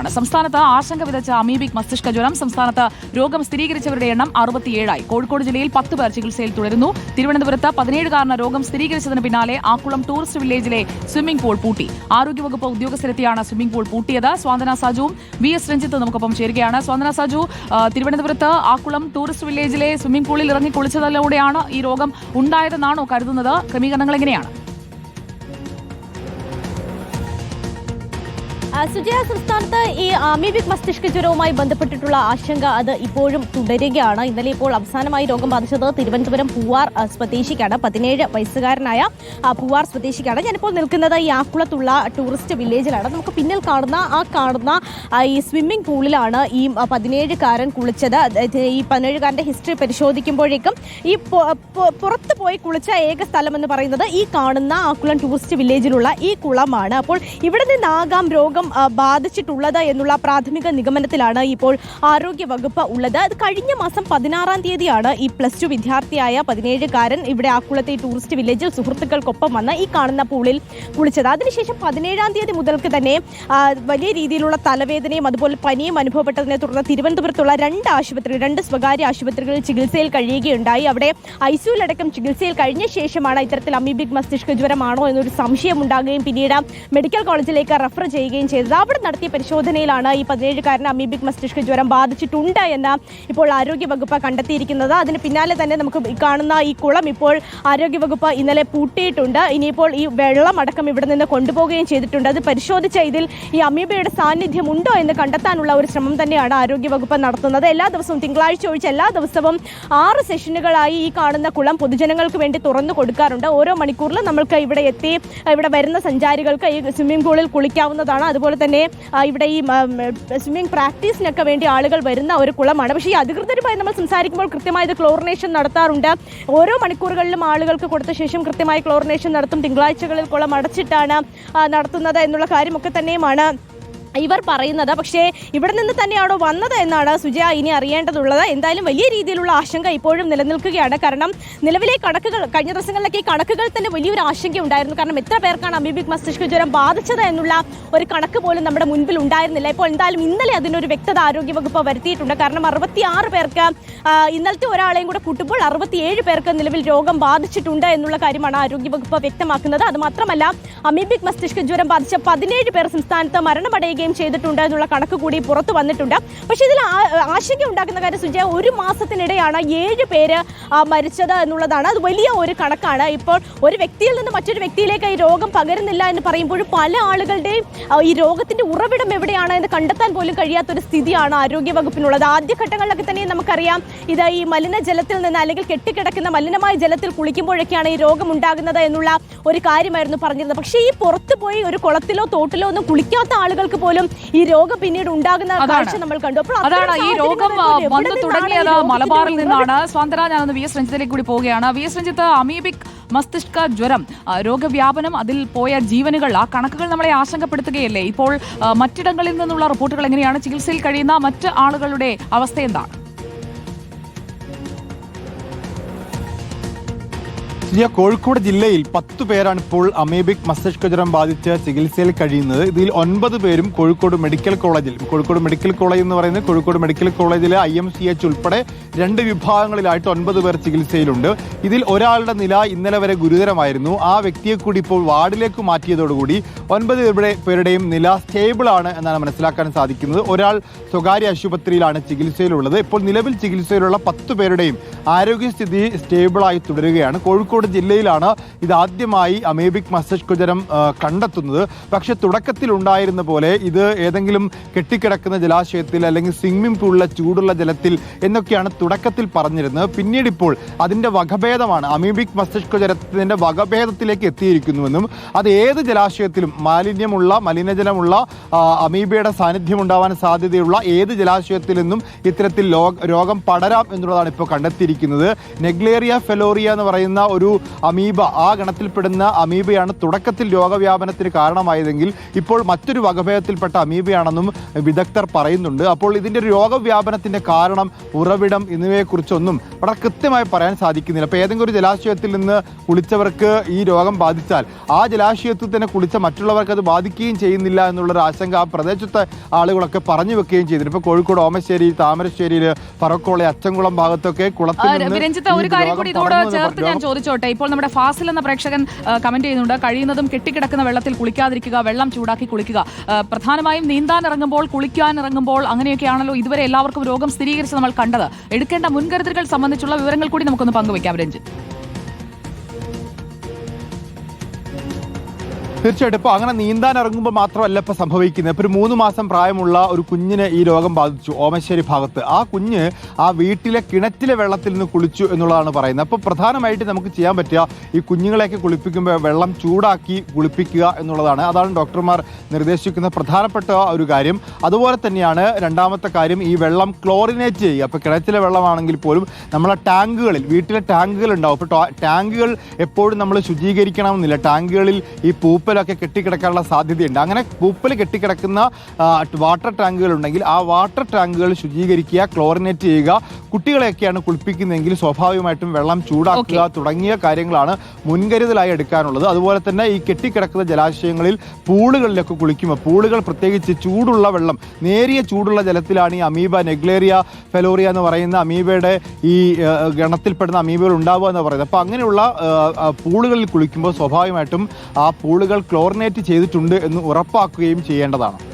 ആണ്. സംസ്ഥാനത്ത് ആശങ്ക വിതച്ച അമീബിക് മസ്തിഷ്ക ജ്വരം സംസ്ഥാനത്ത് രോഗം സ്ഥിരീകരിച്ചവരുടെ എണ്ണം അറുപത്തിയേഴായി. കോഴിക്കോട് ജില്ലയിൽ പത്ത് പേർ ചികിത്സയിൽ തുടരുന്നു. തിരുവനന്തപുരത്ത് പതിനേഴുകാരന് രോഗം സ്ഥിരീകരിച്ചതിന് പിന്നാലെ ആക്കുളം ടൂറിസ്റ്റ് വില്ലേജിലെ സ്വിമ്മിംഗ് പൂൾ പൂട്ടി. ആരോഗ്യവകുപ്പ് ഉദ്യോഗസ്ഥരെത്തിയാണ് സ്വിമ്മിംഗ് പൂൾ പൂട്ടിയത്. സ്വാന്തന സാജുവും വി എസ് രഞ്ജിത്ത് നമുക്കൊപ്പം ചേരുകയാണ്. സ്വാന്തന സാജു തിരുവനന്തപുരത്ത് ആക്കുളം ടൂറിസ്റ്റ് വില്ലേജിലെ സ്വിമ്മിംഗ് പൂളിൽ ഇറങ്ങി കുളിച്ചതിലൂടെയാണ് ഈ രോഗം ഉണ്ടായതെന്നാണോ കരുതുന്നത്? ക്രമീകരണങ്ങൾ എങ്ങനെയാണ്? സുജയ സംസ്ഥാനത്ത് ഈ അമീബിക് മസ്തിഷ്ക ജ്വരവുമായി ബന്ധപ്പെട്ടിട്ടുള്ള ആശങ്ക അത് ഇപ്പോഴും തുടരുകയാണ്. ഇന്നലെ ഇപ്പോൾ അവസാനമായി രോഗം ബാധിച്ചത് തിരുവനന്തപുരം പൂവാർ സ്വദേശിക്കാണ്. പതിനേഴ് വയസ്സുകാരനായ പൂവാർ സ്വദേശിക്കാണ്. ഞാനിപ്പോൾ നിൽക്കുന്നത് ഈ ആക്കുളത്തുള്ള ടൂറിസ്റ്റ് വില്ലേജിലാണ്. നമുക്ക് പിന്നിൽ കാണുന്ന ആ കാണുന്ന ഈ സ്വിമ്മിംഗ് പൂളിലാണ് ഈ പതിനേഴുകാരൻ കുളിച്ചത്. ഈ പതിനേഴുകാരന്റെ ഹിസ്റ്ററി പരിശോധിക്കുമ്പോഴേക്കും ഈ പുറത്ത് പോയി കുളിച്ച ഏക സ്ഥലം എന്ന് പറയുന്നത് ഈ കാണുന്ന ആക്കുളം ടൂറിസ്റ്റ് വില്ലേജിലുള്ള ഈ കുളമാണ്. അപ്പോൾ ഇവിടെ നിന്നാകാം രോഗം ആ, ബാധിച്ചിട്ടുള്ളത് എന്നുള്ള പ്രാഥമിക നിഗമനത്തിലാണ് ഇപ്പോൾ ആരോഗ്യ വകുപ്പ് ഉള്ളത് കഴിഞ്ഞ മാസം പതിനാറാം തീയതിയാണ് ഈ പ്ലസ് ടു വിദ്യാർത്ഥിയായ പതിനേഴുകാരൻ ഇവിടെ ആക്കുളത്തെ ടൂറിസ്റ്റ് വില്ലേജിൽ സുഹൃത്തുക്കൾക്കൊപ്പം വന്ന് ഈ കാണുന്ന പൂളിൽ കുളിച്ചത്. അതിനുശേഷം പതിനേഴാം തീയതി മുതൽക്ക് തന്നെ വലിയ രീതിയിലുള്ള തലവേദനയും അതുപോലെ പനിയും അനുഭവപ്പെട്ടതിനെ തുടർന്ന് തിരുവനന്തപുരത്തുള്ള രണ്ട് ആശുപത്രികൾ രണ്ട് സ്വകാര്യ ആശുപത്രികളിൽ ചികിത്സയിൽ കഴിയുകയുണ്ടായി. അവിടെ ഐസിയുലടക്കം ചികിത്സയിൽ കഴിഞ്ഞ ശേഷമാണ് ഇത്തരത്തിൽ അമീബിക് മസ്തിഷ്ക ജ്വരമാണോ എന്നൊരു സംശയം ഉണ്ടാകുകയും പിന്നീട് മെഡിക്കൽ കോളേജിലേക്ക് റഫർ ചെയ്യുകയും ചെയ്തത്. അവിടെ നടത്തിയ പരിശോധനയിലാണ് ഈ പതിനേഴുകാരന് അമീബിക് മസ്തിഷ്ക ജ്വരം ബാധിച്ചിട്ടുണ്ട് എന്ന് ഇപ്പോൾ ആരോഗ്യവകുപ്പ് കണ്ടെത്തിയിരിക്കുന്നത്. അതിന് പിന്നാലെ തന്നെ നമുക്ക് കാണുന്ന ഈ കുളം ഇപ്പോൾ ആരോഗ്യവകുപ്പ് ഇന്നലെ പൂട്ടിയിട്ടുണ്ട്. ഇനിയിപ്പോൾ ഈ വെള്ളം അടക്കം ഇവിടെ നിന്ന് കൊണ്ടുപോകുകയും ചെയ്തിട്ടുണ്ട്. അത് പരിശോധിച്ച ഇതിൽ ഈ അമീബയുടെ സാന്നിധ്യം ഉണ്ടോ എന്ന് കണ്ടെത്താനുള്ള ഒരു ശ്രമം തന്നെയാണ് ആരോഗ്യവകുപ്പ് നടത്തുന്നത്. എല്ലാ ദിവസവും തിങ്കളാഴ്ച ഒഴിച്ച് എല്ലാ ദിവസവും ആറ് സെഷനുകളായി ഈ കാണുന്ന കുളം പൊതുജനങ്ങൾക്ക് വേണ്ടി തുറന്നു കൊടുക്കാറുണ്ട്. ഓരോ മണിക്കൂറിലും നമ്മൾക്ക് ഇവിടെ എത്തി ഇവിടെ വരുന്ന സഞ്ചാരികൾക്ക് ഈ സ്വിമ്മിംഗ് പൂളിൽ കുളിക്കാവുന്നതാണ്. അതുപോലെ തന്നെ ഇവിടെ ഈ സ്വിമ്മിംഗ് പ്രാക്ടീസിനൊക്കെ വേണ്ടി ആളുകൾ വരുന്ന ഒരു കുളമാണ്. പക്ഷേ ഈ അധികൃതരുമായി നമ്മൾ സംസാരിക്കുമ്പോൾ കൃത്യമായത് ക്ലോറിനേഷൻ നടത്താറുണ്ട്. ഓരോ മണിക്കൂറുകളിലും ആളുകൾക്ക് കൊടുത്ത ശേഷം കൃത്യമായി ക്ലോറിനേഷൻ നടത്തും. തിങ്കളാഴ്ചകളിൽ കുളം അടച്ചിട്ടാണ് നടത്തുന്നത് എന്നുള്ള കാര്യമൊക്കെ തന്നെയുമാണ്. ഇവർ പറയുന്നത്. പക്ഷേ ഇവിടെ നിന്ന് തന്നെയാണോ വന്നത് എന്നാണ് സുജയ ഇനി അറിയേണ്ടതുള്ളത്. എന്തായാലും വലിയ രീതിയിലുള്ള ആശങ്ക ഇപ്പോഴും നിലനിൽക്കുകയാണ്. കാരണം നിലവിലെ കണക്കുകൾ കഴിഞ്ഞ ദിവസങ്ങളിലൊക്കെ കണക്കുകൾ തന്നെ വലിയൊരു ആശങ്ക ഉണ്ടായിരുന്നു. കാരണം എത്ര പേർക്കാണ് അമീബിക് മസ്തിഷ്ക ജ്വരം ബാധിച്ചത് എന്നുള്ള ഒരു കണക്ക് പോലും നമ്മുടെ മുൻപിൽ ഉണ്ടായിരുന്നില്ല. ഇപ്പോൾ എന്തായാലും ഇന്നലെ അതിനൊരു വ്യക്തത ആരോഗ്യവകുപ്പ് വരുത്തിയിട്ടുണ്ട്. കാരണം അറുപത്തിയാറ് പേർക്ക് ഇന്നലത്തെ ഒരാളെയും കൂടെ കൂട്ടുമ്പോൾ അറുപത്തിയേഴ് പേർക്ക് നിലവിൽ രോഗം ബാധിച്ചിട്ടുണ്ട് എന്നുള്ള കാര്യമാണ് ആരോഗ്യവകുപ്പ് വ്യക്തമാക്കുന്നത്. അത് മാത്രമല്ല അമീബിക് മസ്തിഷ്ക ജ്വരം ബാധിച്ച പതിനേഴ് പേർ സംസ്ഥാനത്ത് മരണമടയുകയും ചെയ്തിട്ടുണ്ട് എന്നുള്ള കണക്ക് കൂടി പുറത്തു വന്നിട്ടുണ്ട്. പക്ഷേ ഇതിൽ ആശങ്ക ഉണ്ടാക്കുന്ന കാര്യം സുജയ ഒരു മാസത്തിനിടെയാണ് ഏഴ് പേര് മരിച്ചത് എന്നുള്ളതാണ്. അത് വലിയ ഒരു കണക്കാണ്. ഇപ്പോൾ ഒരു വ്യക്തിയിൽ നിന്ന് മറ്റൊരു വ്യക്തിയിലേക്ക് ഈ രോഗം പകരുന്നില്ല എന്ന് പറയുമ്പോഴും പല ആളുകളുടെയും ഈ രോഗത്തിന്റെ ഉറവിടം എവിടെയാണ് എന്ന് കണ്ടെത്താൻ പോലും കഴിയാത്ത ഒരു സ്ഥിതിയാണ് ആരോഗ്യ ആരോഗ്യവകുപ്പിനുള്ളത് ആദ്യഘട്ടങ്ങളിലൊക്കെ തന്നെ നമുക്കറിയാം ഇത് ഈ മലിനജലത്തിൽ നിന്ന് അല്ലെങ്കിൽ കെട്ടിക്കിടക്കുന്ന മലിനമായ ജലത്തിൽ കുളിക്കുമ്പോഴൊക്കെയാണ് ഈ രോഗം ഉണ്ടാകുന്നത് എന്നുള്ള ഒരു കാര്യമായിരുന്നു പറഞ്ഞിരുന്നത്. പക്ഷേ ഈ പുറത്ത് പോയി ഒരു കുളത്തിലോ തോട്ടിലോ ഒന്നും കുളിക്കാത്ത ആളുകൾക്ക് പോലും ഈ രോഗം പിന്നീട് ഉണ്ടാകുന്ന കാഴ്ച നമ്മൾ കണ്ടു. അപ്പോൾ അതാണ് ഈ രോഗം വന്നു തുടങ്ങിയത് മലബാറിൽ നിന്നാണ്. സ്വാതന്ത്ര്യ ഞാനൊന്ന് വി എസ് രഞ്ജിത്തിലേക്ക് കൂടി പോവുകയാണ്. വി എസ് രഞ്ജിത്ത് അമീബിക് മസ്തിഷ്ക ജ്വരം രോഗവ്യാപനം അതിൽ പോയ ജീവനുകൾ ആ കണക്കുകൾ നമ്മളെ ആശങ്കപ്പെടുത്തുകയല്ലേ? ഇപ്പോൾ മറ്റിടങ്ങളിൽ നിന്നുള്ള റിപ്പോർട്ടുകൾ എങ്ങനെയാണ്? ചികിത്സയിൽ കഴിയുന്ന മറ്റ് ആളുകളുടെ അവസ്ഥ എന്താണ്? ഇന്ത്യ കോഴിക്കോട് ജില്ലയിൽ പത്തു പേരാണ് ഇപ്പോൾ അമേബിക് മസ്തിഷ്കജ്വരം ബാധിച്ച് ചികിത്സയിൽ കഴിയുന്നത്. ഇതിൽ ഒൻപത് പേരും കോഴിക്കോട് മെഡിക്കൽ കോളേജിൽ. കോഴിക്കോട് മെഡിക്കൽ കോളേജ് എന്ന് പറയുന്നത് കോഴിക്കോട് മെഡിക്കൽ കോളേജിലെ ഐ എം സി എച്ച് ഉൾപ്പെടെ രണ്ട് വിഭാഗങ്ങളിലായിട്ട് ഒൻപത് പേർ ചികിത്സയിലുണ്ട്. ഇതിൽ ഒരാളുടെ നില ഇന്നലെ വരെ ഗുരുതരമായിരുന്നു. ആ വ്യക്തിയെ കൂടി ഇപ്പോൾ വാർഡിലേക്ക് മാറ്റിയതോടുകൂടി ഒൻപത് പേരുടെ പേരുടെയും നില സ്റ്റേബിൾ ആണ് എന്നാണ് മനസ്സിലാക്കാൻ സാധിക്കുന്നത്. ഒരാൾ സ്വകാര്യ ആശുപത്രിയിലാണ് ചികിത്സയിലുള്ളത്. ഇപ്പോൾ നിലവിൽ ചികിത്സയിലുള്ള പത്ത് പേരുടെയും ആരോഗ്യസ്ഥിതി സ്റ്റേബിളായി തുടരുകയാണ്. കോഴിക്കോട് ജില്ലയിലാണ് ഇതാദ്യമായി അമേബിക് മസ്തിഷ്ക ജ്വരം ആ, കണ്ടെത്തുന്നത്. പക്ഷെ തുടക്കത്തിൽ ഉണ്ടായിരുന്ന പോലെ ഇത് ഏതെങ്കിലും കെട്ടിക്കിടക്കുന്ന ജലാശയത്തിൽ അല്ലെങ്കിൽ സ്വിമ്മിംഗ് പൂളിലെ ചൂടുള്ള ജലത്തിൽ എന്നൊക്കെയാണ് തുടക്കത്തിൽ പറഞ്ഞിരുന്നത്. പിന്നീട് ഇപ്പോൾ അതിന്റെ വകഭേദമാണ് അമീബിക് മസ്തിഷ്ക ജ്വരത്തിന്റെ വകഭേദത്തിലേക്ക് എത്തിയിരിക്കുന്നുവെന്നും അത് ഏത് ജലാശയത്തിലും മാലിന്യമുള്ള മലിനജലമുള്ള അമീബയുടെ സാന്നിധ്യം ഉണ്ടാവാൻ സാധ്യതയുള്ള ഏത് ജലാശയത്തിൽ നിന്നും ഇത്തരത്തിൽ രോഗം പടരാം എന്നുള്ളതാണ് ഇപ്പോൾ കണ്ടെത്തിയിരിക്കുന്നത്. നെഗ്ലേറിയ ഫെലോറിയ എന്ന് പറയുന്ന ഒരു അമീബ. ആ ഗണത്തിൽപ്പെടുന്ന അമീബയാണ് തുടക്കത്തിൽ രോഗവ്യാപനത്തിന് കാരണമായതെങ്കിൽ ഇപ്പോൾ മറ്റൊരു വകഭേദത്തിൽപ്പെട്ട അമീബയാണെന്നും വിദഗ്ധർ പറയുന്നുണ്ട്. അപ്പോൾ ഇതിന്റെ രോഗവ്യാപനത്തിന്റെ രോഗവ്യാപനത്തിന്റെ കാരണം ഉറവിടം എന്നിവയെക്കുറിച്ചൊന്നും വളരെ കൃത്യമായി പറയാൻ സാധിക്കുന്നില്ല. അപ്പോൾ ഏതെങ്കിലും ഒരു ജലാശയത്തിൽ നിന്ന് കുളിച്ചവർക്ക് ഈ രോഗം ബാധിച്ചാൽ ആ ജലാശയത്തിൽ തന്നെ കുളിച്ച മറ്റുള്ളവർക്ക് അത് ബാധിക്കുകയും ചെയ്യുന്നില്ല എന്നുള്ളൊരു ആശങ്ക ആ പ്രദേശത്തെ ആളുകളൊക്കെ പറഞ്ഞു വെക്കുകയും ചെയ്തിട്ടുണ്ട്. ഇപ്പോൾ കോഴിക്കോട് ഓമശ്ശേരി താമരശ്ശേരിയിൽ പറക്കോളെ അച്ചൻകുളം ഭാഗത്തൊക്കെ കുളത്തിൽ നിന്ന് ഒരു കാര്യം കൂടി ഇതോട് ചേർത്ത് ഞാൻ രോഗം- ചോദിച്ചോട്ടെ ഇപ്പോൾ നമ്മുടെ ഫാസിൽ എന്ന പ്രേക്ഷകൻ കമന്റ് ചെയ്യുന്നുണ്ട്. കഴിയുന്നതും കെട്ടിക്കിടക്കുന്ന വെള്ളത്തിൽ കുളിക്കാതിരിക്കുക വെള്ളം ചൂടാക്കി കുളിക്കുക. പ്രധാനമായും നീന്താൻ ഇറങ്ങുമ്പോൾ കുളിക്കാൻ ഇറങ്ങുമ്പോൾ അങ്ങനെയൊക്കെയാണല്ലോ ഇതുവരെ എല്ലാവർക്കും രോഗം സ്ഥിരീകരിച്ച് നമ്മൾ കണ്ടത്. എടുക്കേണ്ട മുൻകരുതലുകൾ സംബന്ധിച്ചുള്ള വിവരങ്ങൾ കൂടി നമുക്കൊന്ന് പങ്കുവയ്ക്കാം രഞ്ജിത്ത്. തീർച്ചയായിട്ടും ഇപ്പോൾ അങ്ങനെ നീന്താൻ ഇറങ്ങുമ്പോൾ മാത്രമല്ല ഇപ്പോൾ സംഭവിക്കുന്നത് ഇപ്പോൾ ഒരു മൂന്ന് മാസം പ്രായമുള്ള ഒരു കുഞ്ഞിനെ ഈ രോഗം ബാധിച്ചു ഓമശ്ശേരി ഭാഗത്ത്. ആ കുഞ്ഞ് ആ വീട്ടിലെ കിണറ്റിലെ വെള്ളത്തിൽ നിന്ന് കുളിച്ചു എന്നുള്ളതാണ് പറയുന്നത്. അപ്പോൾ പ്രധാനമായിട്ട് നമുക്ക് ചെയ്യാൻ പറ്റുക ഈ കുഞ്ഞുങ്ങളെയൊക്കെ കുളിപ്പിക്കുമ്പോൾ വെള്ളം ചൂടാക്കി കുളിപ്പിക്കുക എന്നുള്ളതാണ്. അതാണ് ഡോക്ടർമാർ നിർദ്ദേശിക്കുന്ന പ്രധാനപ്പെട്ട ഒരു കാര്യം. അതുപോലെ തന്നെയാണ് രണ്ടാമത്തെ കാര്യം ഈ വെള്ളം ക്ലോറിനേറ്റ് ചെയ്യുക. അപ്പോൾ കിണറ്റിലെ വെള്ളമാണെങ്കിൽ പോലും നമ്മളെ ടാങ്കുകളിൽ വീട്ടിലെ ടാങ്കുകൾ ഉണ്ടാവും. അപ്പോൾ ടാങ്കുകൾ എപ്പോഴും നമ്മൾ ശുചീകരിക്കണമെന്നില്ല. ടാങ്കുകളിൽ ഈ പൂപ്പലൊക്കെ കെട്ടിക്കിടക്കാനുള്ള സാധ്യതയുണ്ട്. അങ്ങനെ പൂപ്പൽ കെട്ടിക്കിടക്കുന്ന വാട്ടർ ടാങ്കുകൾ ഉണ്ടെങ്കിൽ ആ വാട്ടർ ടാങ്കുകൾ ശുചീകരിക്കുക ക്ലോറിനേറ്റ് ചെയ്യുക കുട്ടികളെയൊക്കെയാണ് കുളിപ്പിക്കുന്നതെങ്കിൽ സ്വാഭാവികമായിട്ടും വെള്ളം ചൂടാക്കുക തുടങ്ങിയ കാര്യങ്ങളാണ് മുൻകരുതലായി എടുക്കാനുള്ളത്. അതുപോലെ തന്നെ ഈ കെട്ടിക്കിടക്കുന്ന ജലാശയങ്ങളിൽ പൂളുകളിലൊക്കെ കുളിക്കുമ്പോൾ പൂളുകൾ പ്രത്യേകിച്ച് ചൂടുള്ള വെള്ളം നേരിയ ചൂടുള്ള ജലത്തിലാണ് ഈ അമീബ നെഗ്ലേറിയ ഫെലോറിയ എന്ന് പറയുന്ന അമീബയുടെ ഈ ഗണത്തിൽപ്പെടുന്ന അമീബകൾ ഉണ്ടാവുക എന്ന് പറയുന്നത്. അപ്പോൾ അങ്ങനെയുള്ള പൂളുകളിൽ കുളിക്കുമ്പോൾ സ്വാഭാവികമായിട്ടും ആ പൂളുകൾ ക്ലോറിനേറ്റ് ചെയ്തിട്ടുണ്ട് എന്ന് ഉറപ്പാക്കുകയും ചെയ്യേണ്ടതാണ്.